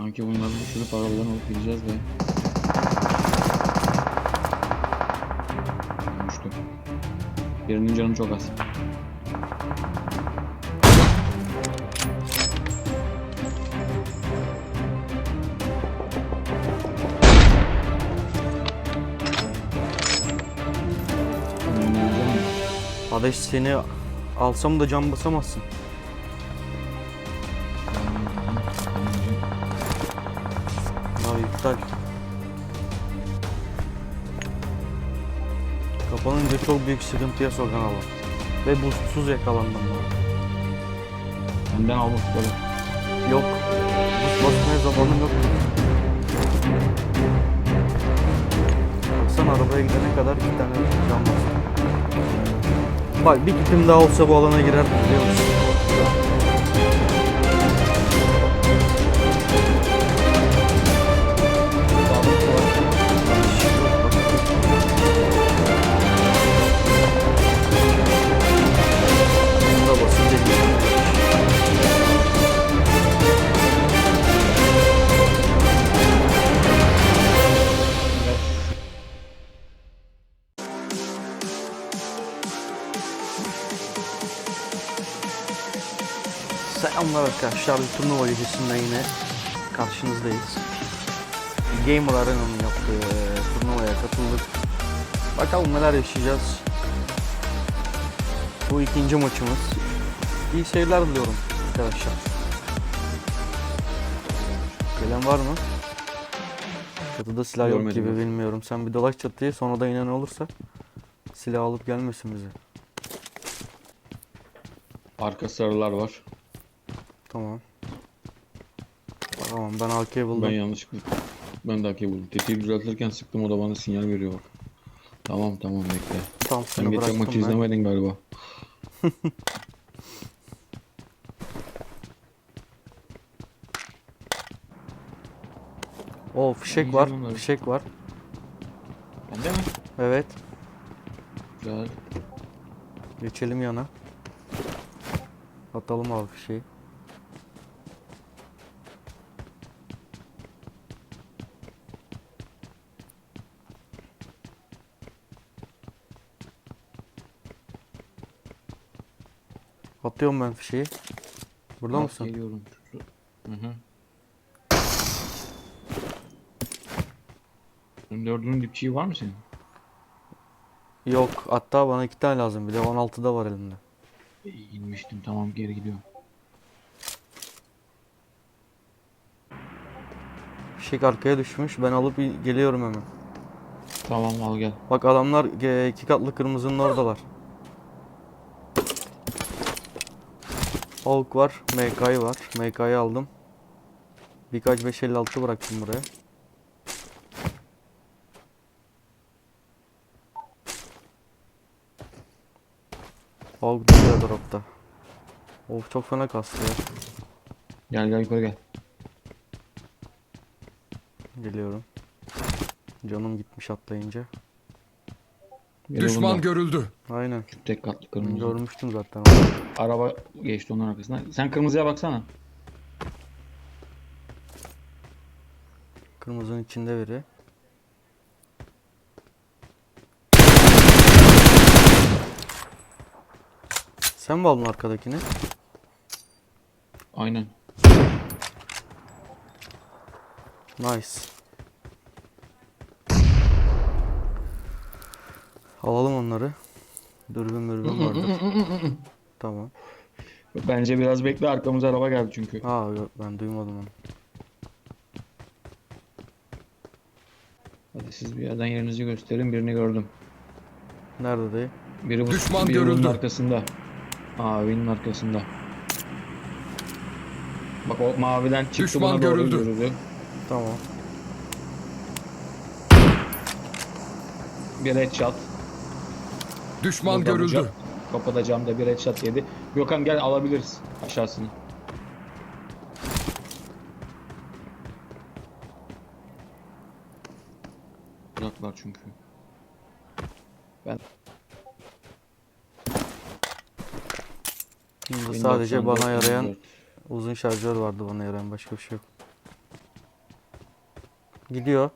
Sanki bunları düşürüp arabadan alıp gideceğiz de. Düştü. Birinin canı çok az. Adaş seni alsam da can basamazsın. İptal. Kapanınca çok büyük sıkıntıya sokan Allah. Ve boostsuz yakalandım ben. Benden al böyle. Yok. Boost basmaya zamanım yok. Baksana arabaya gidene kadar iki tane can bastım. Bak bir kitim daha olsa bu alana girer biliyor musun? Bir turnuva gecesinde yine karşınızdayız. Gamer Arena'nın yaptığı turnuvaya katıldık. Bakalım neler yaşayacağız. Bu ikinci maçımız. İyi seyirler diliyorum arkadaşlar. Gelen var mı? Çatıda silah yok Görmedim gibi ben. bilmiyorum. Sen bir dolaş çatıya sonra da inen olursa silah alıp gelmesin bize. Arka sarılar var. Tamam. Tamam ben AK buldum. Ben yanlışlıkla ben de AK buldum. Tetiği düzeltirken sıktım o da bana sinyal veriyor bak. Tamam tamam bekle. Tam Sen seni geçen bıraktım maçı ben. izlemedin galiba. Oo fişek var. bunlar. Fişek var. Bende mi? Evet. Güzel. Geçelim yana. Atalım abi fişeği. Atıyorum ben fişeği. Burada Bak, mısın? Geliyorum. Hı hı. Dördünün dipçiği var mı senin? Yok. Hatta bana iki tane lazım. Bir de 16'da var elimde. İyi, inmiştim tamam geri gidiyorum. Fişek arkaya düşmüş. Ben alıp geliyorum hemen. Tamam al gel. Bak adamlar e, iki katlı kırmızının oradalar. Hulk var, MK'yı var. MK'yı aldım. Birkaç 556 bıraktım buraya. Hulk duruyor dropta. Of çok fena kastı ya. Gel gel yukarı gel. Geliyorum. Canım gitmiş atlayınca. Gel Düşman oğlum görüldü. Aynen. Şu tek katlı kırmızı. görmüştüm zaten. Araba geçti onun arkasına. Sen kırmızıya baksana. Kırmızının içinde biri. Sen mi aldın arkadakini? Aynen. Nice. Alalım onları. Dürbün mürbün vardır. tamam. Bence biraz bekle arkamıza araba geldi çünkü. Aa yok, ben duymadım onu. Hadi siz bir yerden yerinizi gösterin. Birini gördüm. Nerede dayı? Biri bu Düşman biri görüldü. arkasında. Mavinin arkasında. Bak o maviden çıktı Düşman buna doğru görüldü. yürüdü. Tamam. Bir headshot. Düşman Buradan görüldü. cam- Kapıda camda bir headshot yedi. Gökhan gel alabiliriz aşağısını. Uzaklar çünkü. Ben Şimdi 1094, sadece bana yarayan 1004. uzun şarjör vardı bana yarayan başka bir şey yok. Gidiyor.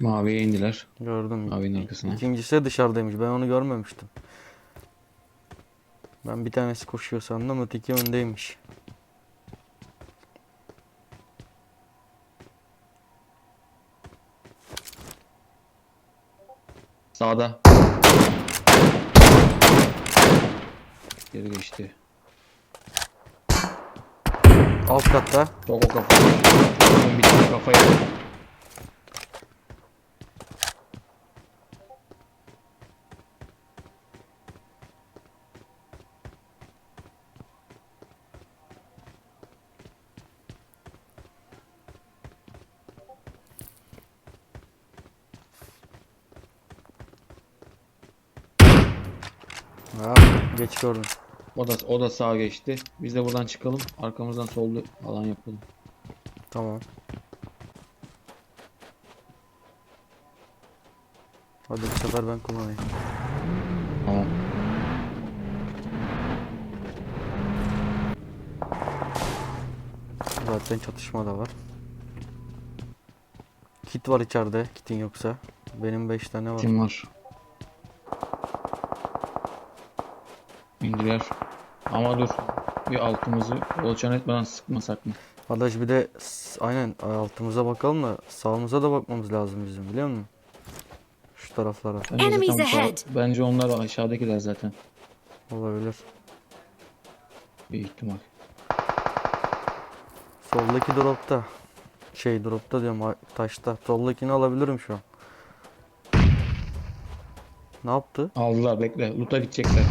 Maviye indiler. Gördüm. Mavinin arkasına. İkincisi de dışarıdaymış. Ben onu görmemiştim. Ben bir tanesi koşuyor sandım. Öteki öndeymiş. Sağda. Geri geçti. Alt katta. Çok o kafa. Bir tane kafa Ha, geç gördüm. O da, o da sağa geçti. Biz de buradan çıkalım. Arkamızdan sollu alan yapalım. Tamam. Hadi bu sefer ben kullanayım. Tamam. Zaten çatışma da var. Kit var içeride. Kitin yoksa. Benim 5 tane var. Kim var? İndiler. Ama dur. Bir altımızı olçan etmeden sıkmasak mı? Adaş bir de aynen altımıza bakalım da sağımıza da bakmamız lazım bizim biliyor musun? Şu taraflara Bence, zaten ahead. bence onlar aşağıdakiler zaten. olabilir. Bir ihtimal. Soldaki dropta. Şey dropta diyorum taşta. Soldakini alabilirim şu an. Ne yaptı? Aldılar bekle. Loot'a gidecekler.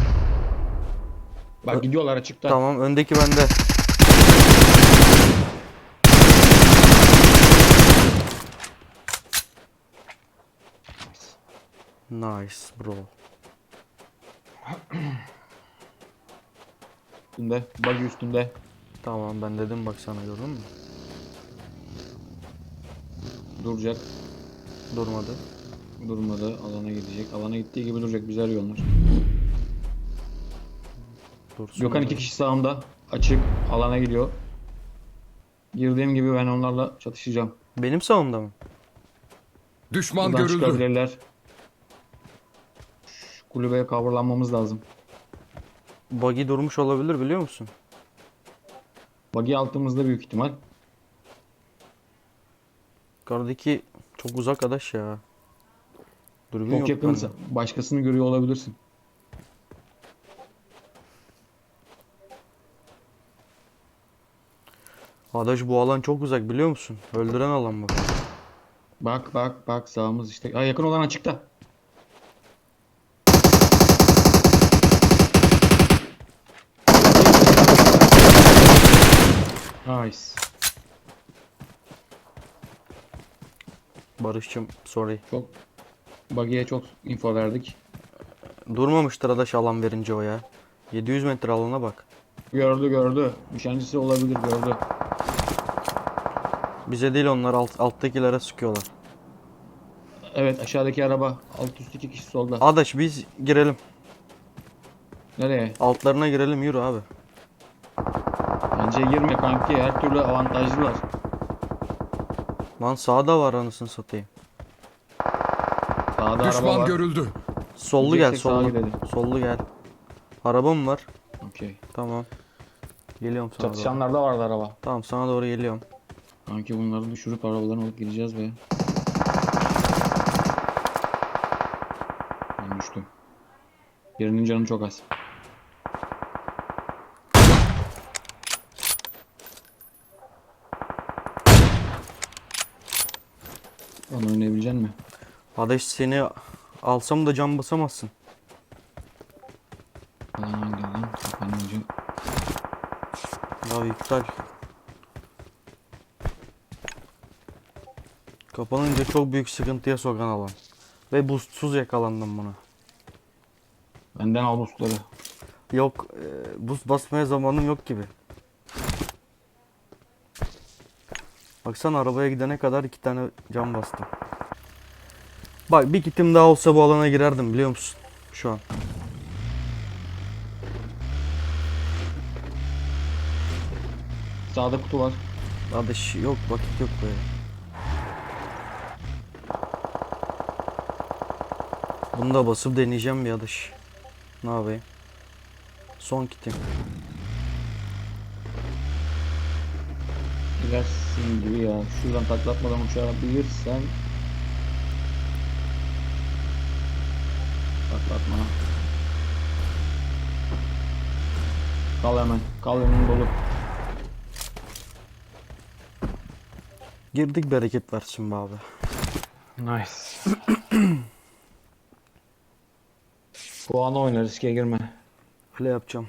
Bak gidiyorlar açıkta. Tamam öndeki bende. Nice bro. Üstünde. Buggy üstünde. Tamam ben dedim bak sana gördün mü? Duracak. Durmadı. Durmadı. Alana gidecek. Alana gittiği gibi duracak. Bizi arıyorlar. Dursun. Gökhan iki kişi sağımda. Açık. Alana gidiyor. Girdiğim gibi ben onlarla çatışacağım. Benim sağımda mı? Düşman Buradan görüldü. çıkabilirler. Şu kulübeye kavurlanmamız lazım. Buggy durmuş olabilir biliyor musun? Buggy altımızda büyük ihtimal. Yukarıdaki çok uzak adaş ya. Dürbün Çok yok yakın. bende. Başkasını görüyor olabilirsin. Adaş bu alan çok uzak biliyor musun? Öldüren alan bu. Bak bak bak sağımız işte. Ha, yakın olan açıkta. Nice. Barış'cım sorry. Çok Buggy'e çok info verdik. Durmamıştır adaş alan verince o ya. 700 metre alana bak. Gördü gördü. Nişancısı olabilir gördü. Bize değil onlar alt, alttakilere sıkıyorlar. Evet aşağıdaki araba. Alt üst iki kişi solda. Adaş biz girelim. Nereye? Altlarına girelim yürü abi. Bence girme kanki. Her türlü avantajlılar. Lan sağda var anasını satayım. Sağda araba Düşman var. görüldü. Sollu gel Gideceksek sağa sollu. gidelim. Sollu gel. Arabam var. Okey. Tamam. Geliyorum sana doğru. Çatışanlar da vardı araba. Tamam sana doğru geliyorum. Kanki bunları düşürüp arabalarını alıp gideceğiz be. Ben düştüm. Birinin canı çok az. Onu oynayabilecek mi? Adaş seni alsam da can basamazsın. Alan hangi alan? Kapanınca. Ya iptal. Kapanınca çok büyük sıkıntıya sokan alan. Ve buzsuz yakalandım buna. Benden al buzları. Yok e, buz basmaya zamanım yok gibi. Baksana arabaya gidene kadar iki tane cam bastım. Bak bir kitim daha olsa bu alana girerdim biliyor musun? Şu an. Sağda kutu var. Kardeş yok vakit yok böyle. Bunu da basıp deneyeceğim bir adaş. Ne yapayım? Son kitim. Gidersin gibi ya. Şuradan taklatmadan uçabilirsen. Taklatma. Kal hemen. Kal önün dolu. Girdik bereket versin be abi. Nice. Puanı oyna riske girme. Öyle yapacağım.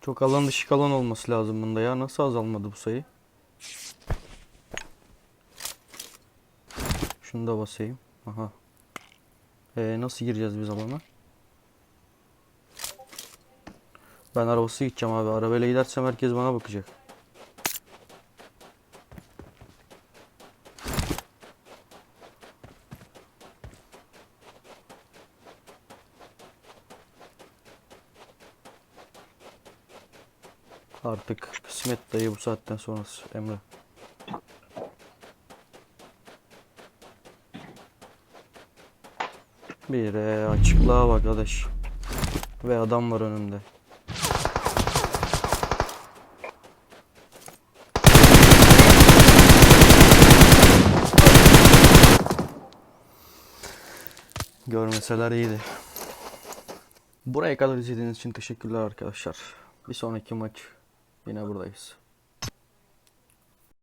Çok alan dışı kalan olması lazım bunda ya. Nasıl azalmadı bu sayı? Şunu da basayım. Aha. Ee, nasıl gireceğiz biz alana? Ben arabası gideceğim abi. Arabayla gidersem herkes bana bakacak. Artık kısmet dayı bu saatten sonrası Emre. Bir e, açıklığa bak arkadaş. Ve adam var önümde. Görmeseler iyiydi. Buraya kadar izlediğiniz için teşekkürler arkadaşlar. Bir sonraki maç yine buradayız.